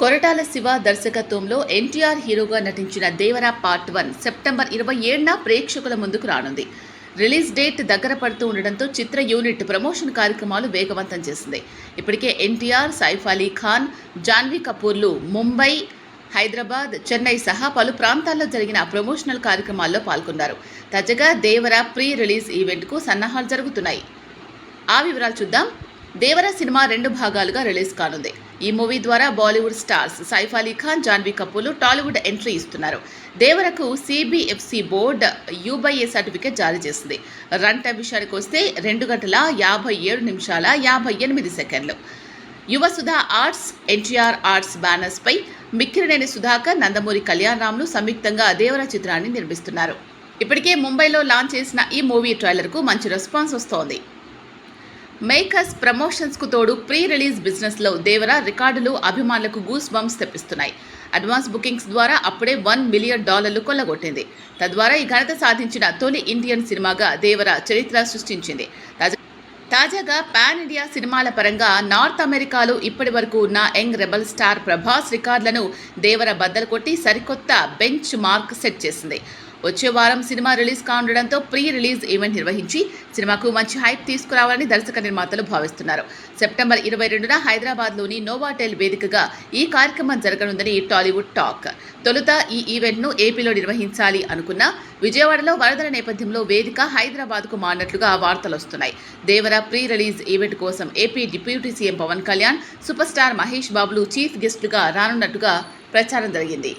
కొరటాల శివ దర్శకత్వంలో ఎన్టీఆర్ హీరోగా నటించిన దేవరా పార్ట్ వన్ సెప్టెంబర్ ఇరవై ఏడున ప్రేక్షకుల ముందుకు రానుంది. రిలీజ్ డేట్ దగ్గర పడుతూ ఉండడంతో చిత్ర యూనిట్ ప్రమోషన్ కార్యక్రమాలు వేగవంతం చేసింది. ఇప్పటికే ఎన్టీఆర్ సైఫ్ అలీ ఖాన్ జాన్వీ కపూర్లు ముంబై హైదరాబాద్ చెన్నై సహా పలు ప్రాంతాల్లో జరిగిన ప్రమోషనల్ కార్యక్రమాల్లో పాల్గొన్నారు. తాజాగా దేవరా ప్రీ రిలీజ్ ఈవెంట్కు సన్నాహాలు జరుగుతున్నాయి. ఆ వివరాలు చూద్దాం. దేవర సినిమా రెండు భాగాలుగా రిలీజ్ కానుంది. ఈ మూవీ ద్వారా బాలీవుడ్ స్టార్స్ సైఫ్ అలీ ఖాన్ జాన్వీ కపూర్లు టాలీవుడ్ ఎంట్రీ ఇస్తున్నారు. దేవరకు CBFC board U by A certificate జారీ చేసింది. రన్ టైం విషయానికి వస్తే రెండు గంటల యాభై ఏడు నిమిషాల యాభై ఎనిమిది సెకండ్లు. యువసుధ ఆర్ట్స్ ఎన్టీఆర్ ఆర్ట్స్ బ్యానర్స్పై మిక్కిరినేని సుధాకర్ నందమూరి కళ్యాణరాములు సంయుక్తంగా దేవర చిత్రాన్ని నిర్మిస్తున్నారు. ఇప్పటికే ముంబైలో లాంచ్ చేసిన ఈ మూవీ ట్రైలర్కు మంచి రెస్పాన్స్ వస్తోంది. మేకర్స్ ప్రమోషన్స్కు తోడు ప్రీ రిలీజ్ బిజినెస్లో దేవరా దేవర రికార్డులు అభిమానులకు గూస్ బంప్స్ తెప్పిస్తున్నాయి. అడ్వాన్స్ బుకింగ్స్ ద్వారా అప్పుడే వన్ మిలియన్ డాలర్లు కొల్లగొట్టింది. తద్వారా ఈ ఘనత సాధించిన తొలి ఇండియన్ సినిమాగా దేవర చరిత్ర సృష్టించింది. తాజాగా పాన్ ఇండియా సినిమాల పరంగా నార్త్ అమెరికాలో ఇప్పటి వరకు ఉన్న యంగ్ రెబల్ స్టార్ ప్రభాస్ రికార్డులను దేవర బద్దలు కొట్టి సరికొత్త బెంచ్ మార్క్ సెట్ చేసింది. వచ్చే వారం సినిమా రిలీజ్ కానుండడంతో ప్రీ రిలీజ్ ఈవెంట్ నిర్వహించి సినిమాకు మంచి హైప్ తీసుకురావాలని దర్శక నిర్మాతలు భావిస్తున్నారు. సెప్టెంబర్ ఇరవై రెండున హైదరాబాద్లోని నోవాటెల్ వేదికగా ఈ కార్యక్రమం జరగనుందని టాలీవుడ్ టాక్. తొలుత ఈ ఈవెంట్ను ఏపీలో నిర్వహించాలి అనుకున్న విజయవాడలో వరదల నేపథ్యంలో వేదిక హైదరాబాద్కు మారినట్లుగా వార్తలు వస్తున్నాయి దేవర ప్రీ రిలీజ్ ఈవెంట్ కోసం AP deputy CM Pawan Kalyan super star Mahesh బాబులు చీఫ్ గెస్టులుగా రానున్నట్టుగా ప్రచారం జరిగింది.